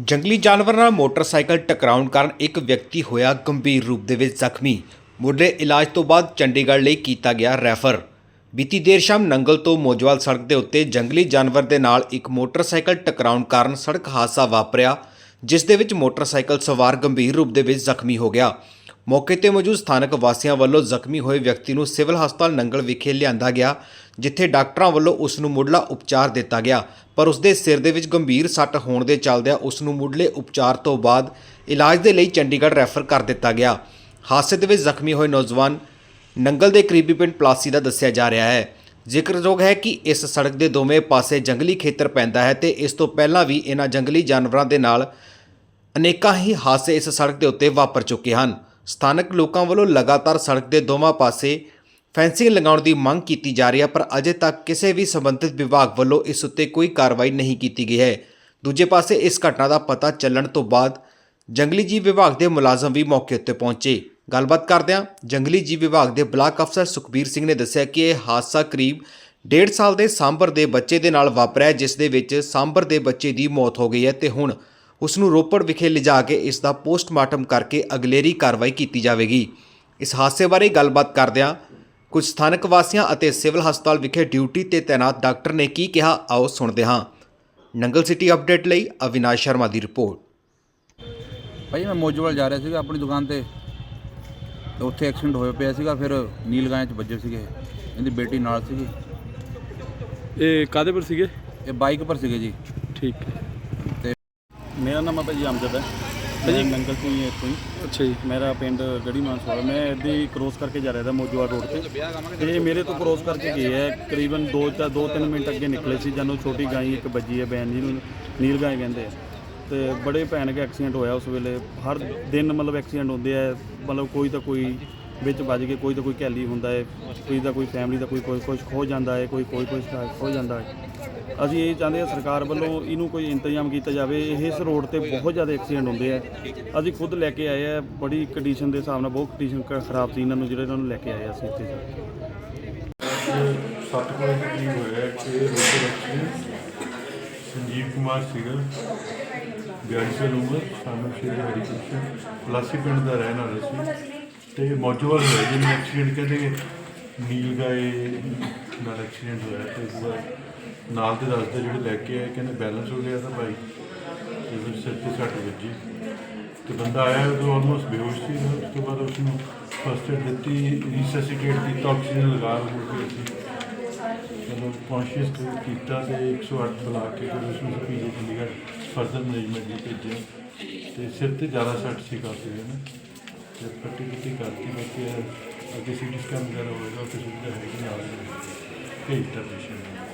ਜੰਗਲੀ ਜਾਨਵਰ ਨਾਲ ਮੋਟਰਸਾਈਕਲ ਟਕਰਾਉਣ ਕਾਰਨ ਇੱਕ ਵਿਅਕਤੀ ਹੋਇਆ ਗੰਭੀਰ ਰੂਪ ਦੇ ਵਿੱਚ ਜ਼ਖਮੀ। ਮੁੱਢਲੇ ਇਲਾਜ ਤੋਂ ਬਾਅਦ ਚੰਡੀਗੜ੍ਹ ਲਈ ਕੀਤਾ ਗਿਆ ਰੈਫਰ। ਬੀਤੀ ਦੇਰ ਸ਼ਾਮ ਨੰਗਲ ਤੋਂ ਮੋਜਵਾਲ ਸੜਕ ਦੇ ਉੱਤੇ ਜੰਗਲੀ ਜਾਨਵਰ ਦੇ ਨਾਲ ਇੱਕ ਮੋਟਰਸਾਈਕਲ ਟਕਰਾਉਣ ਕਾਰਨ ਸੜਕ ਹਾਦਸਾ ਵਾਪਰਿਆ, ਜਿਸ ਦੇ ਵਿੱਚ ਮੋਟਰਸਾਈਕਲ ਸਵਾਰ ਗੰਭੀਰ ਰੂਪ ਦੇ ਵਿੱਚ ਜ਼ਖਮੀ ਹੋ ਗਿਆ। ਮੌਕੇ ਤੇ ਮੌਜੂਦ ਸਥਾਨਕ ਵਾਸੀਆਂ ਵੱਲੋਂ ਜ਼ਖਮੀ ਹੋਏ ਵਿਅਕਤੀ ਨੂੰ ਸਿਵਲ ਹਸਪਤਾਲ ਨੰਗਲ ਵਿਖੇ ਲਿਆਂਦਾ ਗਿਆ ਜਿੱਥੇ ਡਾਕਟਰਾਂ ਵੱਲੋਂ ਉਸ ਨੂੰ ਮੁੱਢਲਾ ਉਪਚਾਰ ਦਿੱਤਾ ਗਿਆ। ਪਰ ਉਸ ਦੇ ਸਿਰ ਦੇ ਵਿੱਚ ਗੰਭੀਰ ਸੱਟ ਹੋਣ ਦੇ ਚੱਲਦਿਆਂ ਉਸ ਨੂੰ ਮੁੱਢਲੇ ਉਪਚਾਰ ਤੋਂ ਬਾਅਦ ਇਲਾਜ ਦੇ ਲਈ ਚੰਡੀਗੜ੍ਹ ਰੈਫਰ ਕਰ ਦਿੱਤਾ ਗਿਆ। ਹਾਦਸੇ ਦੇ ਵਿੱਚ ਜ਼ਖਮੀ ਹੋਏ ਨੌਜਵਾਨ ਨੰਗਲ ਦੇ ਕਰੀਬੀ ਪਿੰਡ ਪਲਾਸੀ ਦਾ ਦੱਸਿਆ ਜਾ ਰਿਹਾ ਹੈ। ਜ਼ਿਕਰਯੋਗ ਹੈ ਕਿ ਇਸ ਸੜਕ ਦੇ ਦੋਵੇਂ ਪਾਸੇ ਜੰਗਲੀ ਖੇਤਰ ਪੈਂਦਾ ਹੈ ਤੇ ਇਸ ਤੋਂ ਪਹਿਲਾਂ ਵੀ ਇਹਨਾਂ ਜੰਗਲੀ ਜਾਨਵਰਾਂ ਦੇ ਨਾਲ ਅਨੇਕਾਂ ਹੀ ਹਾਦਸੇ ਇਸ ਸੜਕ ਦੇ ਉੱਤੇ ਵਾਪਰ ਚੁੱਕੇ ਹਨ। ਸਥਾਨਕ ਲੋਕਾਂ ਵੱਲੋਂ ਲਗਾਤਾਰ ਸੜਕ ਦੇ ਦੋਵਾਂ ਪਾਸੇ ਫੈਂਸਿੰਗ ਲਗਾਉਣ ਦੀ ਮੰਗ ਕੀਤੀ ਜਾ ਰਹੀ ਹੈ, ਪਰ ਅਜੇ ਤੱਕ ਕਿਸੇ ਵੀ ਸੰਬੰਧਿਤ ਵਿਭਾਗ ਵੱਲੋਂ ਇਸ ਉੱਤੇ ਕੋਈ ਕਾਰਵਾਈ ਨਹੀਂ ਕੀਤੀ ਗਈ ਹੈ। ਦੂਜੇ ਪਾਸੇ, ਇਸ ਘਟਨਾ ਦਾ ਪਤਾ ਚੱਲਣ ਤੋਂ ਬਾਅਦ ਜੰਗਲੀ ਜੀਵ ਵਿਭਾਗ ਦੇ ਮੁਲਾਜ਼ਮ ਵੀ ਮੌਕੇ ਉੱਤੇ ਪਹੁੰਚੇ। ਗੱਲਬਾਤ ਕਰਦਿਆਂ ਜੰਗਲੀ ਜੀਵ ਵਿਭਾਗ ਦੇ ਬਲਾਕ ਅਫਸਰ ਸੁਖਬੀਰ ਸਿੰਘ ਨੇ ਦੱਸਿਆ ਕਿ ਇਹ ਹਾਦਸਾ ਕਰੀਬ 1.5 ਸਾਲ ਦੇ ਸਾਂਬਰ ਦੇ ਬੱਚੇ ਦੇ ਨਾਲ ਵਾਪਰਿਆ, ਜਿਸ ਦੇ ਵਿੱਚ ਸਾਂਬਰ ਦੇ ਬੱਚੇ ਦੀ ਮੌਤ ਹੋ ਗਈ ਹੈ ਤੇ ਹੁਣ ਉਸ ਨੂੰ ਰੋਪੜ ਵਿਖੇ ਲਿਜਾ ਕੇ ਇਸ ਦਾ ਪੋਸਟਮਾਰਟਮ ਕਰਕੇ ਅਗਲੇਰੀ ਕਾਰਵਾਈ ਕੀਤੀ ਜਾਵੇਗੀ। ਇਸ ਹਾਦਸੇ ਬਾਰੇ ਗੱਲਬਾਤ ਕਰਦਿਆਂ ਕੁਝ ਸਥਾਨਕ ਵਾਸੀਆਂ ਅਤੇ ਸਿਵਲ ਹਸਪਤਾਲ ਵਿਖੇ ਡਿਊਟੀ ਤੇ ਤਾਇਨਾਤ ਡਾਕਟਰ ਨੇ ਕੀ ਕਿਹਾ ਆਓ ਸੁਣਦੇ ਹਾਂ। ਨੰਗਲ ਸਿਟੀ ਅਪਡੇਟ ਲਈ ਅਵਿਨਾਸ਼ ਸ਼ਰਮਾ ਦੀ ਰਿਪੋਰਟ। ਭਾਈ ਮੈਂ ਮੋਜੋਵਾਲ ਜਾ ਰਿਹਾ ਸੀਗਾ ਆਪਣੀ ਦੁਕਾਨ ਤੇ ਤੇ ਉੱਥੇ ਐਕਸੀਡੈਂਟ ਹੋਇਆ ਪਿਆ ਸੀਗਾ ਫਿਰ ਨੀਲਗਾਂ 'ਚ ਵੱਜੇ ਸੀਗੇ। ਇਹਦੀ ਬੇਟੀ ਨਾਲ ਸੀਗੀ। ਇਹ ਕਾਦੇ ਪਰ ਸੀਗੇ? ਇਹ ਬਾਈਕ ਪਰ ਸੀਗੇ ਜੀ। ਠੀਕ। ਹੈ ਮੇਰਾ ਨਾਮ ਹੈ ਭਾਜੀ ਅਮਜਦ ਹੈ। ਮੈਂ ਨੰਗਲ ਤੋਂ ਹੀ ਹਾਂ ਇੱਥੋਂ ਹੀ। ਅੱਛਾ ਜੀ। ਮੇਰਾ ਪਿੰਡ ਗੜੀ ਮਾਨਸਵਾਲ ਮੈਂ ਇੱਦਾਂ ਹੀ ਕ੍ਰੋਸ ਕਰਕੇ ਜਾ ਰਿਹਾ था ਮੋਜੂਆ ਰੋਡ ਤੇ। ਤੇ ਇਹ ਮੇਰੇ ਤੋਂ ਕ੍ਰੋਸ ਕਰਕੇ ਗਏ ਹੈ ਕਰੀਬਨ 2 ਜਾਂ 2-3 ਮਿੰਟ ਅੱਗੇ ਨਿਕਲੇ ਸੀ। ਜਦੋਂ ਛੋਟੀ ਗਾਂ ਇੱਕ ਵੱਜੀ ਹੈ ਬੈਨ ਜਿਹਨੂੰ ਨੀਲ ਗਾਂ ਕਹਿੰਦੇ ਆ। ਤੇ ਬੜੇ ਭੈਣਕ ਐਕਸੀਡੈਂਟ ਹੋਇਆ ਉਸ ਵੇਲੇ। ਹਰ ਦਿਨ ਮਤਲਬ ਐਕਸੀਡੈਂਟ ਹੁੰਦੇ ਆ। ਮਤਲਬ ਕੋਈ ਤਾਂ ਕੋਈ ਵਿੱਚ ਵੱਜ ਕੇ ਕੋਈ ਤਾਂ ਕੋਈ ਕੈਲੀ ਹੁੰਦਾ ਹੈ, ਕੋਈ ਦਾ ਕੋਈ ਫੈਮਿਲੀ ਦਾ ਕੋਈ ਕੋਈ ਕੁਝ ਖੋ ਜਾਂਦਾ ਹੈ, ਕੋਈ ਕੋਈ ਕੁਝ ਖੋ ਜਾਂਦਾ ਹੈ। ਅਸੀਂ ਇਹ ਚਾਹੁੰਦੇ ਹਾਂ ਸਰਕਾਰ ਵੱਲੋਂ ਇਹਨੂੰ ਕੋਈ ਇੰਤਜ਼ਾਮ ਕੀਤਾ ਜਾਵੇ ਇਸ ਰੋਡ ਤੇ ਬਹੁਤ ਜ਼ਿਆਦਾ ਐਕਸੀਡੈਂਟ ਹੁੰਦੇ ਆ। ਅਸੀਂ ਖੁਦ ਲੈ ਕੇ ਆਏ ਆ, ਬੜੀ ਕੰਡੀਸ਼ਨ ਦੇ ਹਿਸਾਬ ਨਾਲ ਬਹੁਤ ਕੰਡੀਸ਼ਨ ਖਰਾਬ ਸੀ ਇਹਨਾਂ ਨੂੰ, ਜਿਹੜੇ ਇਹਨਾਂ ਨੂੰ ਲੈ ਕੇ ਆਏ ਅਸੀਂ ਇੱਥੇ। ਸੱਤ ਕੁ ਦੇ ਕਰੀਬ ਹੋਇਆ ਕਿ ਰੋਡ ਐਕਸੀਡੈਂਟ ਸੰਜੀਵ ਕੁਮਾਰ ਸੀਗਾ 42 ਸਾਲ ਉਮਰ, ਸਾਨੂੰ ਸ਼੍ਰੀ ਹਰੀਕ੍ਰਿਸ਼ਨ, ਪਲਾਸੀ ਪਿੰਡ ਦਾ ਰਹਿਣ ਵਾਲਾ ਸੀ। ਤੇ ਮੌਜੂਵਾਲ ਹੋਇਆ ਜਿਹਨੂੰ ਐਕਸੀਡੈਂਟ ਕਹਿੰਦੇ ਨੀਲ ਗਾਏ ਨਾਲ ਐਕਸੀਡੈਂਟ ਹੋਇਆ ਤੇ ਉਹਦਾ ਨਾਲ ਦੇ ਦੱਸਦੇ ਜਿਹੜੇ ਲੈ ਕੇ ਆਏ, ਕਹਿੰਦੇ ਬੈਲੈਂਸ ਹੋ ਗਿਆ ਤਾਂ ਬਾਈਕ ਤੇ ਉਹਦੇ ਸਿਰ ਤੇ ਸੱਟ ਵੱਜੀ। ਤੇ ਬੰਦਾ ਆਇਆ ਉਦੋਂ ਆਲਮੋਸਟ ਬੇਹੋਸ਼ ਸੀ ਉਸ ਤੋਂ ਬਾਅਦ ਉਸ ਨੂੰ ਫਸਟ ਏਡ ਦਿੱਤੀ ਰੀਸੈਸੀਟੇਟ ਕੀਤਾ ਆਕਸੀਜਨ ਲਗਾ ਕੇ ਅਸੀਂ ਚਲੋ ਕੌਨਸ਼ੀਅਸ ਕੀਤਾ ਤੇ 108 ਬੁਲਾ ਕੇ ਫਿਰ ਉਸ ਨੂੰ ਪੀਜੀ ਚੰਡੀਗੜ੍ਹ ਫਰਦਰ ਮੈਨੇਜਮੈਂਟ ਲਈ ਭੇਜਿਆ। ਤੇ ਸਿਰ ਤੇ ਜ਼ਿਆਦਾ ਸੱਟ ਸੀ ਕਾਫੀ, ਹੈ ਨਾ? ਤੇ ਪੱਟੀ ਪੁੱਟੀ ਕਰਤੀ ਬਾਕੀ ਅੱਗੇ ਸੀਟੀ ਸਕੈਨ ਵਗੈਰਾ ਹੋਏਗਾ ਤੇ ਸੁਵਿਧਾ ਹੈਗੀ ਨਾਲ ਭੇਜਤਾ ਪੇਸ਼ੈਂਟ